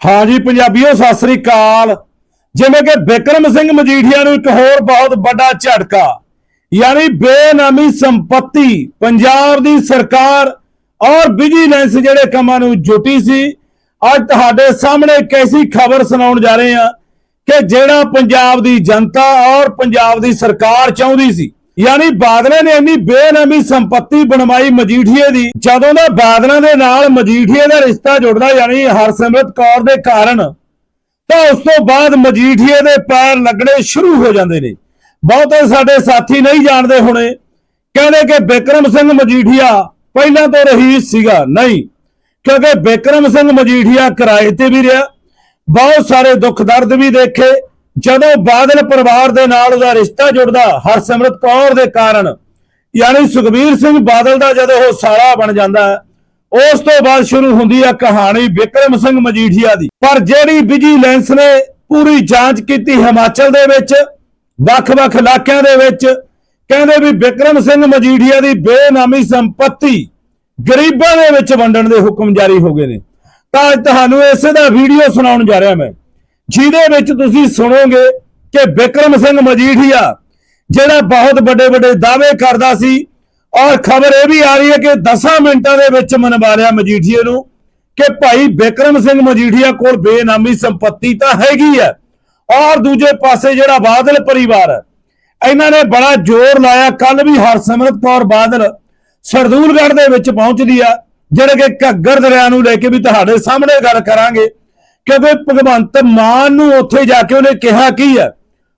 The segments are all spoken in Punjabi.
ਹਾਂ ਜੀ, ਪੰਜਾਬੀਓ, ਸਤਿ ਸ੍ਰੀ ਅਕਾਲ। ਜਿਵੇਂ ਕਿ ਬਿਕਰਮ ਸਿੰਘ ਮਜੀਠੀਆ ਨੂੰ ਇੱਕ ਹੋਰ ਬਹੁਤ ਵੱਡਾ ਝਟਕਾ, ਯਾਨੀ ਬੇਨਾਮੀ ਸੰਪਤੀ ਪੰਜਾਬ ਦੀ ਸਰਕਾਰ ਔਰ ਵਿਜੀਲੈਂਸ ਜਿਹੜੇ ਕੰਮਾਂ ਨੂੰ ਜੁਟੀ ਸੀ, ਅੱਜ ਤੁਹਾਡੇ ਸਾਹਮਣੇ ਇੱਕ ਐਸੀ ਖਬਰ ਸੁਣਾਉਣ ਜਾ ਰਹੇ ਹਾਂ ਕਿ ਜਿਹੜਾ ਪੰਜਾਬ ਦੀ ਜਨਤਾ ਔਰ ਪੰਜਾਬ ਦੀ ਸਰਕਾਰ ਚਾਹੁੰਦੀ ਸੀ ਯਾਨੀ ਬਾਦਲਾਂ ਨੇ ਇੰਨੀ ਬੇਨਾਮੀ ਸੰਪਤੀ ਬਣਵਾਈ ਮਜੀਠੀਏ ਦੀ। ਜਦੋਂ ਦਾ ਬਾਦਲਾਂ ਦੇ ਨਾਲ ਮਜੀਠੀਏ ਦਾ ਰਿਸ਼ਤਾ ਜੁੜਦਾ ਯਾਨੀ ਹਰਸਿਮਰਤ ਕੌਰ ਦੇ ਕਾਰਨ, ਤਾਂ ਉਸ ਤੋਂ ਬਾਅਦ ਮਜੀਠੀਏ ਦੇ ਪੈਰ ਲੱਗਣੇ ਸ਼ੁਰੂ ਹੋ ਜਾਂਦੇ ਨੇ। ਬਹੁਤੇ ਸਾਡੇ ਸਾਥੀ ਨਹੀਂ ਜਾਣਦੇ ਹੋਣੇ। ਕਹਿੰਦੇ ਕਿ ਬਿਕਰਮ ਸਿੰਘ ਮਜੀਠੀਆ ਪਹਿਲਾਂ ਤੋਂ ਰਹੀਸ ਸੀਗਾ। ਨਹੀਂ, ਕਿਉਂਕਿ ਬਿਕਰਮ ਸਿੰਘ ਮਜੀਠੀਆ ਕਿਰਾਏ ਤੇ ਵੀ ਰਿਹਾ। ਬਹੁਤ ਸਾਰੇ ਦੁੱਖ ਦਰਦ ਵੀ ਦੇਖੇ। ਜਦੋਂ ਬਾਦਲ ਪਰਿਵਾਰ ਦੇ ਨਾਲ ਉਹਦਾ ਰਿਸ਼ਤਾ ਜੁੜਦਾ, ਹਰਸਿਮਰਤ ਕੌਰ ਦੇ ਕਾਰਨ, ਯਾਨੀ ਸੁਖਬੀਰ ਸਿੰਘ ਬਾਦਲ ਦਾ ਜਦੋਂ ਉਹ ਸਾਲਾ ਬਣ ਜਾਂਦਾ, ਉਸ ਤੋਂ ਬਾਅਦ ਸ਼ੁਰੂ ਹੁੰਦੀ ਹੈ ਕਹਾਣੀ ਵਿਕਰਮ ਸਿੰਘ ਮਜੀਠੀਆ ਦੀ। ਪਰ ਜਿਹੜੀ ਵਿਜੀਲੈਂਸ ਨੇ ਪੂਰੀ ਜਾਂਚ ਕੀਤੀ ਹਿਮਾਚਲ ਦੇ ਵਿੱਚ, ਵੱਖ-ਵੱਖ ਇਲਾਕਿਆਂ ਦੇ ਵਿੱਚ, ਕਹਿੰਦੇ ਵੀ ਵਿਕਰਮ ਸਿੰਘ ਮਜੀਠੀਆ ਦੀ ਬੇਨਾਮੀ ਸੰਪਤੀ ਗਰੀਬਾਂ ਦੇ ਵਿੱਚ ਵੰਡਣ ਦੇ ਹੁਕਮ ਜਾਰੀ ਹੋ ਗਏ ਨੇ। ਤਾਂ ਅੱਜ ਤੁਹਾਨੂੰ ਇਸੇ ਦਾ ਵੀਡੀਓ ਸੁਣਾਉਣ ਜਾ ਰਿਹਾ ਮੈਂ। ਜਿਹਦੇ ਵਿੱਚ ਤੁਸੀਂ ਸੁਣੋਗੇ ਕਿ ਬਿਕਰਮ ਸਿੰਘ ਮਜੀਠੀਆ, ਜਿਹੜਾ ਬਹੁਤ ਵੱਡੇ ਵੱਡੇ ਦਾਅਵੇ ਕਰਦਾ ਸੀ, ਔਰ ਖਬਰ ਇਹ ਵੀ ਆ ਰਹੀ ਹੈ ਕਿ 10 ਮਿੰਟਾਂ ਦੇ ਵਿੱਚ ਮਨਵਾ ਲਿਆ ਮਜੀਠੀਏ ਨੂੰ ਕਿ ਭਾਈ ਬਿਕਰਮ ਸਿੰਘ ਮਜੀਠੀਆ ਕੋਲ ਬੇਨਾਮੀ ਸੰਪত্তি ਤਾਂ ਹੈਗੀ ਹੈ, ਔਰ ਦੂਜੇ ਪਾਸੇ ਜਿਹੜਾ ਬਾਦਲ ਪਰਿਵਾਰ ਹੈ, ਇਹਨਾਂ ਨੇ ਬੜਾ ਜ਼ੋਰ ਲਾਇਆ ਕੱਲ ਵੀ ਹਰਸਿਮਰਤ ਕੌਰ ਬਾਦਲ ਸਰਦੂਲਗੜ੍ਹ ਦੇ ਵਿੱਚ ਪਹੁੰਚਦੀ ਆ, ਜਿਹੜੇ ਕਿ ਘੱਗਰ ਦਰਿਆ ਨੂੰ ਲੈ ਕੇ ਵੀ ਤੁਹਾਡੇ ਸਾਹਮਣੇ ਗੱਲ ਕਰਾਂਗੇ। ਕਿਉਂਕਿ ਭਗਵੰਤ ਮਾਨ ਨੂੰ ਉੱਥੇ ਜਾ ਕੇ ਉਹਨੇ ਕਿਹਾ ਕੀ ਹੈ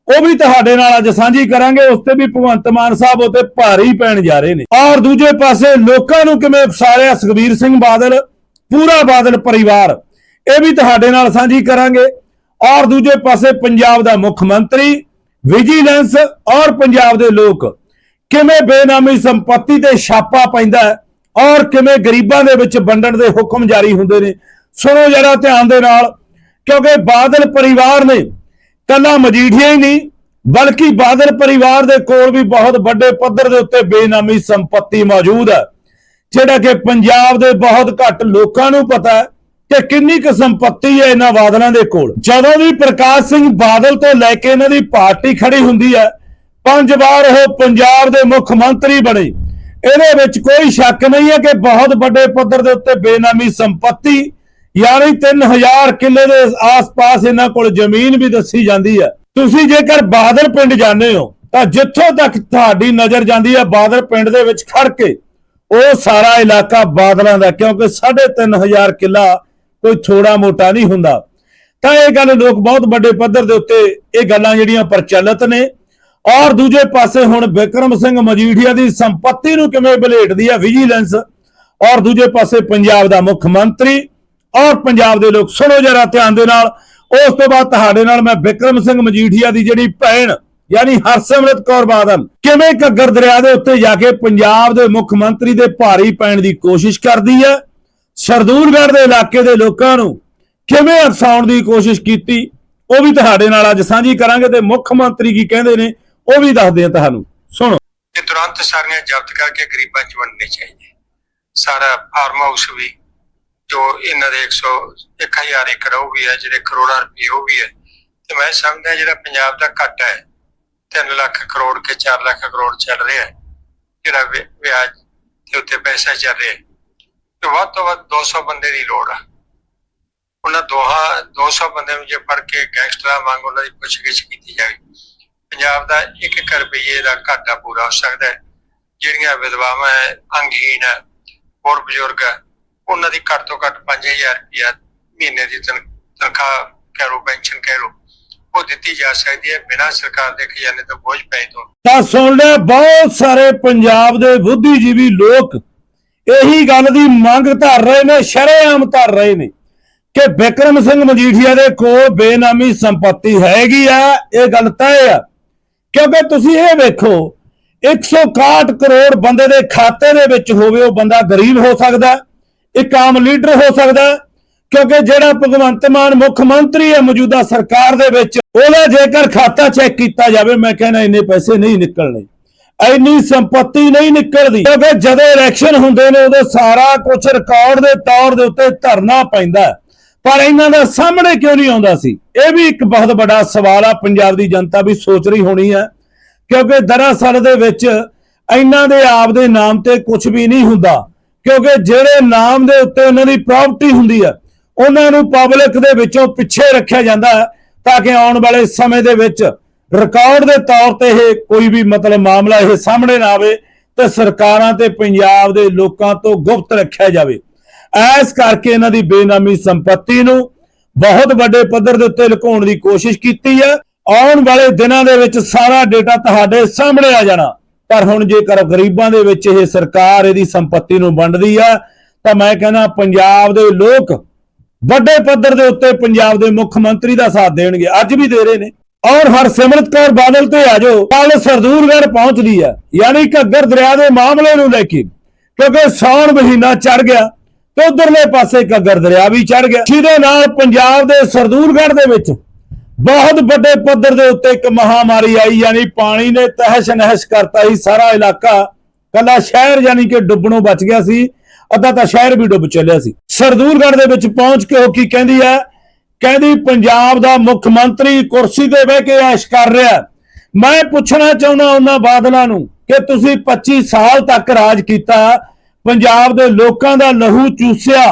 ਉਹ ਵੀ ਤੁਹਾਡੇ ਨਾਲ ਅੱਜ ਸਾਂਝੀ ਕਰਾਂਗੇ, ਉਸ ਤੇ ਵੀ ਭਗਵੰਤ ਮਾਨ ਸਾਹਿਬ ਉੱਤੇ ਭਾਰੀ ਪੈਣ ਜਾ ਰਹੇ ਨੇ। ਔਰ ਦੂਜੇ ਪਾਸੇ ਲੋਕਾਂ ਨੂੰ ਕਿਵੇਂ ਫਸਾਰਿਆ ਸੁਖਬੀਰ ਸਿੰਘ ਬਾਦਲ? ਪੂਰਾ ਬਾਦਲ ਪਰਿਵਾਰ। ਇਹ ਵੀ ਤੁਹਾਡੇ ਨਾਲ ਸਾਂਝੀ ਕਰਾਂਗੇ। ਔਰ ਦੂਜੇ ਪਾਸੇ ਪੰਜਾਬ ਦਾ ਮੁੱਖ ਮੰਤਰੀ, ਵਿਜੀਲੈਂਸ ਔਰ ਪੰਜਾਬ ਦੇ ਲੋਕ ਕਿਵੇਂ ਬੇਨਾਮੀ ਸੰਪਤੀ ਤੇ ਛਾਪਾ ਪੈਂਦਾ ਔਰ ਕਿਵੇਂ ਗਰੀਬਾਂ ਦੇ ਵਿੱਚ ਵੰਡਣ ਦੇ ਹੁਕਮ ਜਾਰੀ ਹੁੰਦੇ ਨੇ। ਸੁਣੋ ਜਰਾ ਧਿਆਨ ਦੇ ਨਾਲ। ਕਿਉਂਕਿ ਬਾਦਲ ਪਰਿਵਾਰ ਨੇ ਕੱਲਾ ਮਜੀਠੀਆ ਹੀ ਨਹੀਂ, ਬਲਕਿ ਬਾਦਲ ਪਰਿਵਾਰ ਦੇ ਕੋਲ ਵੀ ਬਹੁਤ ਵੱਡੇ ਪੱਧਰ ਦੇ ਉੱਤੇ ਬੇਨਾਮੀ ਸੰਪਤੀ ਮੌਜੂਦ ਹੈ, ਜਿਹੜਾ ਕਿ ਪੰਜਾਬ ਦੇ ਬਹੁਤ ਘੱਟ ਲੋਕਾਂ ਨੂੰ ਪਤਾ ਹੈ ਕਿ ਕਿੰਨੀ ਕੁ ਸੰਪਤੀ ਹੈ ਇਹਨਾਂ ਬਾਦਲਾਂ ਦੇ ਕੋਲ। ਜਦੋਂ ਵੀ ਪ੍ਰਕਾਸ਼ ਸਿੰਘ ਬਾਦਲ ਤੋਂ ਲੈ ਕੇ ਇਹਨਾਂ ਦੀ ਪਾਰਟੀ ਖੜੀ ਹੁੰਦੀ ਹੈ, ਪੰਜ ਵਾਰ ਉਹ ਪੰਜਾਬ ਦੇ ਮੁੱਖ ਮੰਤਰੀ ਬਣੇ। ਇਹਦੇ ਵਿੱਚ ਕੋਈ ਸ਼ੱਕ ਨਹੀਂ ਹੈ ਕਿ ਬਹੁਤ ਵੱਡੇ ਪੱਧਰ ਦੇ ਉੱਤੇ ਬੇਨਾਮੀ ਸੰਪਤੀ ਯਾਨੀ 3000 ਕਿੱਲੇ ਦੇ ਆਸ-ਪਾਸ ਇਹਨਾਂ ਕੋਲ ਜ਼ਮੀਨ ਵੀ ਦੱਸੀ ਜਾਂਦੀ ਹੈ। ਤੁਸੀਂ ਜੇਕਰ ਬਾਦਲ ਪਿੰਡ ਜਾਂਦੇ ਹੋ, ਤਾਂ ਜਿੱਥੋਂ ਤੱਕ ਤੁਹਾਡੀ ਨਜ਼ਰ ਜਾਂਦੀ ਹੈ ਬਾਦਲ ਪਿੰਡ ਦੇ ਵਿੱਚ ਖੜ ਕੇ, ਉਹ ਸਾਰਾ ਇਲਾਕਾ ਬਾਦਲਾਂ ਦਾ, ਕਿਉਂਕਿ 3500 ਕਿੱਲਾ ਕੋਈ ਥੋੜਾ ਮੋਟਾ ਨਹੀਂ ਹੁੰਦਾ। ਤਾਂ ਇਹ ਗੱਲ ਲੋਕ ਬਹੁਤ ਵੱਡੇ ਪੱਧਰ ਦੇ ਉੱਤੇ ਇਹ ਗੱਲਾਂ ਜਿਹੜੀਆਂ ਪ੍ਰਚਲਿਤ ਨੇ। ਔਰ ਦੂਜੇ ਪਾਸੇ ਹੁਣ ਬਿਕਰਮ ਸਿੰਘ ਮਜੀਠੀਆ ਦੀ ਸੰਪਤੀ ਨੂੰ ਕਿਵੇਂ ਬਲੇਟਦੀ ਹੈ ਵਿਜੀਲੈਂਸ ਔਰ ਦੂਜੇ ਪਾਸੇ ਪੰਜਾਬ ਦਾ ਮੁੱਖ ਮੰਤਰੀ ਔਰ ਪੰਜਾਬ ਦੇ ਲੋਕ ਸੁਣੋ ਜਰਾ ਧਿਆਨ ਦੇ ਨਾਲ। ਉਸ ਤੋਂ ਬਾਅਦ ਤੁਹਾਡੇ ਨਾਲ ਮੈਂ ਬਿਕਰਮ ਸਿੰਘ ਮਜੀਠੀਆ ਦੀ ਜਿਹੜੀ ਭੈਣ, ਯਾਨੀ ਹਰਸਿਮਰਤ ਕੌਰ ਬਾਦਲ, ਕਿਵੇਂ ਘੱਗਰ ਦਰਿਆ ਦੇ ਉੱਤੇ ਜਾ ਕੇ ਪੰਜਾਬ ਦੇ ਮੁੱਖ ਮੰਤਰੀ ਦੇ ਭਾਰੀ ਪੈਣ ਦੀ ਕੋਸ਼ਿਸ਼ ਕਰਦੀ ਹੈ? ਸਰਦੂਲਗੜ੍ਹ ਦੇ ਇਲਾਕੇ ਦੇ ਲੋਕਾਂ ਨੂੰ ਕਿਵੇਂ ਹਸਾਉਣ ਦੀ ਕੋਸ਼ਿਸ਼ ਕੀਤੀ? ਉਹ ਵੀ ਤੁਹਾਡੇ ਨਾਲ ਅੱਜ ਸਾਂਝੀ ਕਰਾਂਗੇ ਤੇ ਮੁੱਖ ਮੰਤਰੀ ਕੀ ਕਹਿੰਦੇ ਨੇ, ਉਹ ਵੀ ਦੱਸਦੇ ਆ ਤੁਹਾਨੂੰ। ਸੁਣੋ। ਕਿ ਤੁਰੰਤ ਸਾਰੀਆਂ ਜ਼ਬਤ ਕਰਕੇ ਗਰੀਬਾਂ ਚ ਵੰਡਣੇ ਚਾਹੀਦੇ। ਸਾਰਾ ਫਾਰਮ ਹਾਊਸ ਵੀ ਜੋ ਇਹਨਾਂ ਦੇ 100 1000 ਏਕੜ ਉਹ ਵੀ ਹੈ, ਜਿਹੜੇ ਕਰੋੜਾਂ ਰੁਪਏ ਉਹ ਵੀ ਹੈ। ਤੇ ਮੈਂ ਸਮਝਦਾ ਜਿਹੜਾ ਪੰਜਾਬ ਦਾ ਘਾਟਾ ਹੈ 3 ਲੱਖ ਕਰੋੜ ਕੇ 4 ਲੱਖ ਕਰੋੜ ਚੱਲ ਰਿਹਾ ਹੈ, ਜਿਹੜਾ ਵਿਆਜ ਤੇ ਉੱਤੇ ਪੈਸਾ ਚੱਲ ਰਿਹਾ ਹੈ। ਤੇ ਵੱਧ ਤੋਂ ਵੱਧ 200 ਬੰਦੇ ਦੀ ਲੋੜ ਆ। ਉਹਨਾਂ ਦੋਹਾਂ 200 ਬੰਦੇ ਨੂੰ ਜੇ ਫੜ ਕੇ ਗੈਂਗਸਟਰਾਂ ਵਾਂਗ ਉਹਨਾਂ ਦੀ ਪੁੱਛਗਿੱਛ ਕੀਤੀ ਜਾਵੇ, ਪੰਜਾਬ ਦਾ 1 ਰੁਪਏ ਦਾ ਘਾਟਾ ਪੂਰਾ ਹੋ ਸਕਦਾ ਹੈ। ਜਿਹੜੀਆਂ ਵਿਧਵਾਵਾਂ ਹੈ, ਅੰਗਹੀਣ ਹੈ, ਹੋਰ ਬਜ਼ੁਰਗ ਹੈ ਉਹਨਾਂ ਦੀ ਘੱਟ ਤੋਂ ਘੱਟ 5000 ਰੁਪਇਆ ਮਹੀਨੇ ਦੀ ਤਨਖਾਹ ਕਹਿ ਲਓ, ਪੈਨਸ਼ਨ ਕਹਿ ਲਓ, ਉਹ ਦਿੱਤੀ ਜਾ ਸਕਦੀ ਹੈ ਬਿਨਾਂ ਸਰਕਾਰ ਦੇ ਖਜ਼ਾਨੇ ਤੋਂ ਬੋਝ ਪਏ ਤੋਂ। ਤਾਂ ਸੁਣ ਲਿਆ ਬਹੁਤ ਸਾਰੇ ਪੰਜਾਬ ਦੇ ਬੁੱਧੀਜੀਵੀ ਲੋਕ ਇਹੀ ਗੱਲ ਦੀ ਮੰਗ ਧਰ ਰਹੇ ਨੇ, ਸ਼ਰੇਆਮ ਧਰ ਰਹੇ ਨੇ ਕਿ ਬਿਕਰਮ ਸਿੰਘ ਮਜੀਠੀਆ ਦੇ ਕੋਲ ਬੇਨਾਮੀ ਸੰਪਤੀ ਹੈਗੀ ਆ, ਇਹ ਗੱਲ ਤੈਅ ਆ। ਕਿਉਂਕਿ ਤੁਸੀਂ ਇਹ ਵੇਖੋ 161 ਕਰੋੜ ਬੰਦੇ ਦੇ ਖਾਤੇ ਦੇ ਵਿੱਚ ਹੋਵੇ, ਉਹ ਬੰਦਾ ਗਰੀਬ ਹੋ ਸਕਦਾ। ਇੱਕ ਆਮ ਲੀਡਰ ਹੋ ਸਕਦਾ ਕਿਉਂਕਿ ਜਿਹੜਾ ਭਗਵੰਤ ਮਾਨ ਮੁੱਖ ਮੰਤਰੀ ਹੈ ਮੌਜੂਦਾ ਸਰਕਾਰ ਦੇ ਵਿੱਚ, ਉਹਦਾ ਜੇਕਰ ਖਾਤਾ ਚੈੱਕ ਕੀਤਾ ਜਾਵੇ, ਮੈਂ ਕਹਿੰਦਾ ਇੰਨੇ ਪੈਸੇ ਨਹੀਂ ਨਿਕਲਣੇ। ਇੰਨੀ ਸੰਪਤੀ ਨਹੀਂ ਨਿਕਲਦੀ, ਕਿਉਂਕਿ ਜਦੋਂ ਇਲੈਕਸ਼ਨ ਹੁੰਦੇ ਨੇ, ਉਦੋਂ ਸਾਰਾ ਕੁਝ ਰਿਕਾਰਡ ਦੇ ਤੌਰ ਦੇ ਉੱਤੇ ਧਰਨਾ ਪੈਂਦਾ ਪਰ ਇਹਨਾਂ ਦਾ ਸਾਹਮਣੇ ਕਿਉਂ ਨਹੀਂ ਆਉਂਦਾ ਸੀ? ਇਹ ਵੀ ਇੱਕ ਬਹੁਤ ਵੱਡਾ ਸਵਾਲ ਆ, ਪੰਜਾਬ ਦੀ ਜਨਤਾ ਵੀ ਸੋਚ ਰਹੀ ਹੋਣੀ ਹੈ, ਕਿਉਂਕਿ ਦਰਅਸਲ ਦੇ ਵਿੱਚ ਇਹਨਾਂ ਦੇ ਆਪ ਦੇ ਨਾਮ ਤੇ ਕੁਝ ਵੀ ਨਹੀਂ ਹੁੰਦਾ। ਕਿਉਂਕਿ ਜਿਹੜੇ ਨਾਮ ਦੇ ਉੱਤੇ ਉਹਨਾਂ ਦੀ ਪ੍ਰਾਪਰਟੀ ਹੁੰਦੀ ਹੈ ਉਹਨਾਂ ਨੂੰ ਪਬਲਿਕ ਦੇ ਵਿੱਚੋਂ ਪਿੱਛੇ ਰੱਖਿਆ ਜਾਂਦਾ ਹੈ ਤਾਂ ਕਿ ਆਉਣ ਵਾਲੇ ਸਮੇਂ ਦੇ ਵਿੱਚ ਰਿਕਾਰਡ ਦੇ ਤੌਰ ਤੇ ਇਹ ਕੋਈ ਵੀ ਮਤਲਬ ਮਾਮਲਾ ਇਹ ਸਾਹਮਣੇ ਨਾ ਆਵੇ ਤੇ ਸਰਕਾਰਾਂ ਤੇ ਪੰਜਾਬ ਦੇ ਲੋਕਾਂ ਤੋਂ ਗੁਪਤ ਰੱਖਿਆ ਜਾਵੇ। ਐਸ ਕਰਕੇ ਇਹਨਾਂ ਦੀ ਬੇਨਾਮੀ ਸੰਪਤੀ ਨੂੰ ਬਹੁਤ ਵੱਡੇ ਪੱਧਰ ਦੇ ਉੱਤੇ ਲੁਕਾਉਣ ਦੀ ਕੋਸ਼ਿਸ਼ ਕੀਤੀ ਹੈ। ਆਉਣ ਵਾਲੇ ਦਿਨਾਂ ਦੇ ਵਿੱਚ ਸਾਰਾ ਡੇਟਾ ਤੁਹਾਡੇ ਸਾਹਮਣੇ ਆ ਜਾਣਾ। ਪਰ ਹੁਣ ਜੇਕਰ ਗਰੀਬਾਂ ਦੇ ਵਿੱਚ ਇਹ ਸਰਕਾਰ ਇਹਦੀ ਸੰਪત્ਤੀ ਨੂੰ ਵੰਡਦੀ ਆ, ਤਾਂ ਮੈਂ ਕਹਿੰਦਾ ਪੰਜਾਬ ਦੇ ਲੋਕ ਵੱਡੇ ਪੱਧਰ ਦੇ ਉੱਤੇ ਪੰਜਾਬ ਦੇ ਮੁੱਖ ਮੰਤਰੀ ਦਾ ਸਾਥ ਦੇਣਗੇ। ਅੱਜ ਵੀ ਦੇ ਰਹੇ ਨੇ। ਔਰ ਹਰਸਿਮਰਤ ਕੌਰ ਬਾਦਲ ਤੇ ਆਜੋ ਕੱਲ ਸਰਦੂਲਗੜ੍ਹ ਪਹੁੰਚਦੀ ਹੈ ਯਾਨੀ ਘੱਗਰ ਦਰਿਆ ਦੇ ਮਾਮਲੇ ਨੂੰ ਲੈ ਕੇ, ਕਿਉਂਕਿ ਸੌਣ ਮਹੀਨਾ ਚੜ ਗਿਆ ਤੇ ਉਧਰਲੇ ਪਾਸੇ ਘੱਗਰ ਦਰਿਆ ਵੀ ਚੜ ਗਿਆ। ਜਿਹਦੇ ਨਾਲ ਪੰਜਾਬ ਦੇ ਸਰਦੂਲਗੜ੍ਹ ਦੇ ਵਿੱਚ ਬਹੁਤ ਵੱਡੇ ਪੱਧਰ ਦੇ ਉੱਤੇ ਇੱਕ ਮਹਾਮਾਰੀ ਆਈ, ਯਾਨੀ ਪਾਣੀ ਨੇ ਤਹਿਸ਼ ਨਹਿਸ਼ ਕਰਤਾ ਹੀ ਸਾਰਾ ਇਲਾਕਾ ਕੱਲਾ ਸ਼ਹਿਰ ਯਾਨੀ ਕਿ ਡੁੱਬਣੋਂ ਬਚ ਗਿਆ ਸੀ, ਅੱਧਾ ਤਾਂ ਸ਼ਹਿਰ ਵੀ ਡੁੱਬ ਚੱਲਿਆ ਸੀ। ਸਰਦੂਲਗੜ੍ਹ ਦੇ ਵਿੱਚ ਪਹੁੰਚ ਕੇ ਉਹ ਕੀ ਕਹਿੰਦੀ ਹੈ? ਕਹਿੰਦੀ, ਪੰਜਾਬ ਦਾ ਮੁੱਖ ਮੰਤਰੀ ਕੁਰਸੀ ਤੇ ਬਹਿ ਕੇ ਐਸ਼ ਕਰ ਰਿਹਾ। ਮੈਂ ਪੁੱਛਣਾ ਚਾਹੁੰਦਾ ਉਹਨਾਂ ਬਾਦਲਾਂ ਨੂੰ ਕਿ ਤੁਸੀਂ 25 ਸਾਲ ਤੱਕ ਰਾਜ ਕੀਤਾ, ਪੰਜਾਬ ਦੇ ਲੋਕਾਂ ਦਾ ਲਹੂ ਚੂਸਿਆ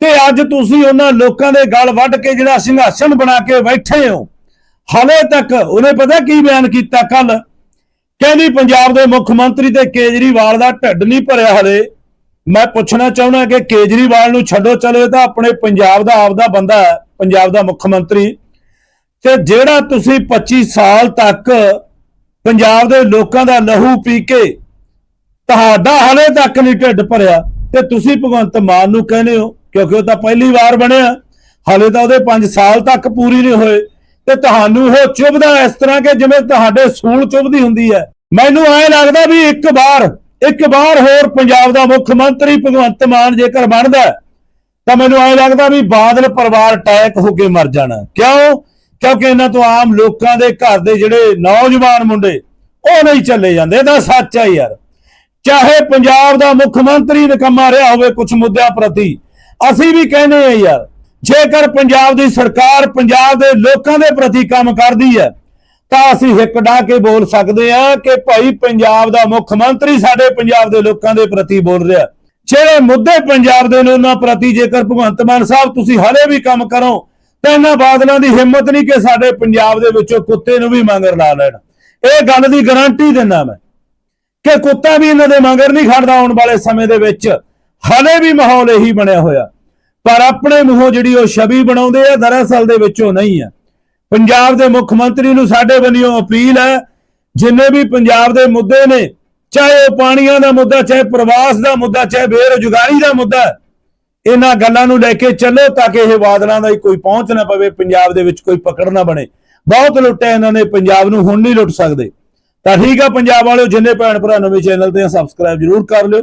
ਤੇ ਅੱਜ ਤੁਸੀਂ ਉਹਨਾਂ ਲੋਕਾਂ ਦੇ ਗਲ ਵੱਢ ਕੇ ਜਿਹੜਾ ਸਿੰਘਾਸਣ ਬਣਾ ਕੇ ਬੈਠੇ ਹੋ, ਹਾਲੇ ਤੱਕ ਉਹਨੇ ਪਤਾ ਕੀ ਬਿਆਨ ਕੀਤਾ ਕੱਲ ਕਹਿੰਦੀ ਪੰਜਾਬ ਦੇ ਮੁੱਖ ਮੰਤਰੀ ਤੇ ਕੇਜਰੀਵਾਲ ਦਾ ਢਿੱਡ ਨਹੀਂ ਭਰਿਆ ਹਲੇ। ਮੈਂ ਪੁੱਛਣਾ ਚਾਹੁੰਦਾ ਕਿ ਕੇਜਰੀਵਾਲ ਨੂੰ ਛੱਡੋ, ਚਲੇ ਤਾਂ ਆਪਣੇ ਪੰਜਾਬ ਦਾ ਆਪਦਾ ਬੰਦਾ ਹੈ, ਪੰਜਾਬ ਦਾ ਮੁੱਖ ਮੰਤਰੀ। ਤੇ ਜਿਹੜਾ ਤੁਸੀਂ 25 ਸਾਲ ਤੱਕ ਪੰਜਾਬ ਦੇ ਲੋਕਾਂ ਦਾ ਲਹੂ ਪੀ ਕੇ ਤੁਹਾਡਾ ਹਲੇ ਤੱਕ ਨਹੀਂ ਢਿੱਡ ਭਰਿਆ, ਤੇ ਤੁਸੀਂ ਭਗਵੰਤ ਮਾਨ ਨੂੰ ਕਹਿੰਦੇ ਹੋ ਕਿਉਂਕਿ ਉਹ ਤਾਂ ਪਹਿਲੀ ਵਾਰ ਬਣਿਆ। ਹਾਲੇ ਤਾਂ ਉਹਦੇ 5 ਸਾਲ ਤੱਕ ਪੂਰੀ ਨਹੀਂ ਹੋਏ। ਤੇ ਤੁਹਾਨੂੰ ਉਹ ਚੁੱਭਦਾ ਇਸ ਤਰ੍ਹਾਂ ਕਿ ਜਿਵੇਂ ਤੁਹਾਡੇ ਸੂਲ ਚੁੱਭਦੀ ਹੁੰਦੀ ਹੈ। ਮੈਨੂੰ ਐ ਲੱਗਦਾ ਵੀ ਇੱਕ ਵਾਰ ਇੱਕ ਵਾਰ ਹੋਰ ਪੰਜਾਬ ਦਾ ਮੁੱਖ ਮੰਤਰੀ ਭਗਵੰਤ ਮਾਨ ਜੇਕਰ ਬਣਦਾ ਤਾਂ ਮੈਨੂੰ ਐ ਲੱਗਦਾ ਵੀ ਬਾਦਲ ਪਰਿਵਾਰ ਟੈਕ ਹੋ ਕੇ ਮਰ ਜਾਣਾ। ਕਿਉਂ? ਕਿਉਂਕਿ ਇਹਨਾਂ ਤੋਂ ਆਮ ਲੋਕਾਂ ਦੇ ਘਰ ਦੇ ਜਿਹੜੇ ਨੌਜਵਾਨ ਮੁੰਡੇ, ਉਹ ਨਹੀਂ ਚੱਲੇ ਜਾਂਦੇ। ਇਹਦਾ ਸੱਚ ਹੈ ਯਾਰ। ਚਾਹੇ ਪੰਜਾਬ ਦਾ ਮੁੱਖ ਮੰਤਰੀ ਨਿਕੰਮਾ ਰਿਹਾ ਹੋਵੇ ਕੁਝ ਮੁੱਦਿਆਂ ਪ੍ਰਤੀ ਅਸੀਂ ਵੀ ਕਹਿੰਦੇ ਆ ਯਾਰ, ਜੇਕਰ ਪੰਜਾਬ ਦੀ ਸਰਕਾਰ ਪੰਜਾਬ ਦੇ ਲੋਕਾਂ ਦੇ ਪ੍ਰਤੀ ਕੰਮ ਕਰਦੀ ਹੈ, ਤਾਂ ਅਸੀਂ ਹਿੱਕ ਡਾ ਕੇ ਬੋਲ ਸਕਦੇ ਆ ਕਿ ਭਾਈ ਪੰਜਾਬ ਦਾ ਮੁੱਖ ਮੰਤਰੀ ਸਾਡੇ ਪੰਜਾਬ ਦੇ ਲੋਕਾਂ ਦੇ ਪ੍ਰਤੀ ਬੋਲ ਰਿਹਾ। ਜਿਹੜੇ ਮੁੱਦੇ ਪੰਜਾਬ ਦੇ ਨੇ ਉਹਨਾਂ ਪ੍ਰਤੀ ਜੇਕਰ ਭਗਵੰਤ ਮਾਨ ਸਾਹਿਬ ਤੁਸੀਂ ਹਲੇ ਵੀ ਕੰਮ ਕਰੋ, ਤਾਂ ਇਹਨਾਂ ਬਾਦਲਾਂ ਦੀ ਹਿੰਮਤ ਨਹੀਂ ਕਿ ਸਾਡੇ ਪੰਜਾਬ ਦੇ ਵਿੱਚੋਂ ਕੁੱਤੇ ਨੂੰ ਵੀ ਮੰਗਰ ਲਾ ਲੈਣ। ਇਹ ਗੱਲ ਦੀ ਗਾਰੰਟੀ ਦਿੰਦਾ ਮੈਂ ਕਿ ਕੁੱਤਾ ਵੀ ਇਹਨਾਂ ਦੇ ਮਗਰ ਨਹੀਂ ਖੜਦਾ ਆਉਣ ਵਾਲੇ ਸਮੇਂ ਦੇ ਵਿੱਚ। ਹਲੇ ਵੀ ਮਾਹੌਲ ਇਹੀ ਬਣਿਆ ਹੋਇਆ। ਪਰ ਆਪਣੇ ਮੂੰਹੋਂ ਜਿਹੜੀ ਉਹ ਛਵੀ ਬਣਾਉਂਦੇ ਆ, ਦਰਅਸਲ ਦੇ ਵਿੱਚੋਂ ਨਹੀਂ ਆ। ਪੰਜਾਬ ਦੇ ਮੁੱਖ ਮੰਤਰੀ ਨੂੰ ਸਾਡੇ ਵੱਲੋਂ ਅਪੀਲ ਹੈ, ਜਿੰਨੇ ਵੀ ਪੰਜਾਬ ਦੇ ਮੁੱਦੇ ਨੇ, ਚਾਹੇ ਉਹ ਪਾਣੀਆਂ ਦਾ ਮੁੱਦਾ, ਚਾਹੇ ਪ੍ਰਵਾਸ ਦਾ ਮੁੱਦਾ, ਚਾਹੇ ਬੇਰੁਜ਼ਗਾਰੀ ਦਾ ਮੁੱਦਾ, ਇਹਨਾਂ ਗੱਲਾਂ ਨੂੰ ਲੈ ਕੇ ਚੱਲੋ ਤਾਂ ਕਿ ਇਹ ਬਾਦਲਾਂ ਦਾ ਹੀ ਕੋਈ ਪਹੁੰਚ ਨਾ ਪਵੇ, ਪੰਜਾਬ ਦੇ ਵਿੱਚ ਕੋਈ ਪਕੜ ਨਾ ਬਣੇ। ਬਹੁਤ ਲੁੱਟਿਆ ਇਹਨਾਂ ਨੇ, ਪੰਜਾਬ ਨੂੰ ਹੁਣ ਨਹੀਂ ਲੁੱਟ ਸਕਦੇ। ਤਾਂ ਠੀਕ ਆ, ਪੰਜਾਬ ਵਾਲਿਓ, ਜਿੰਨੇ ਭੈਣ ਭਰਾ ਨਵੇਂ ਚੈਨਲ ਤੇ ਸਬਸਕ੍ਰਾਈਬ ਜਰੂਰ ਕਰ ਲਿਓ।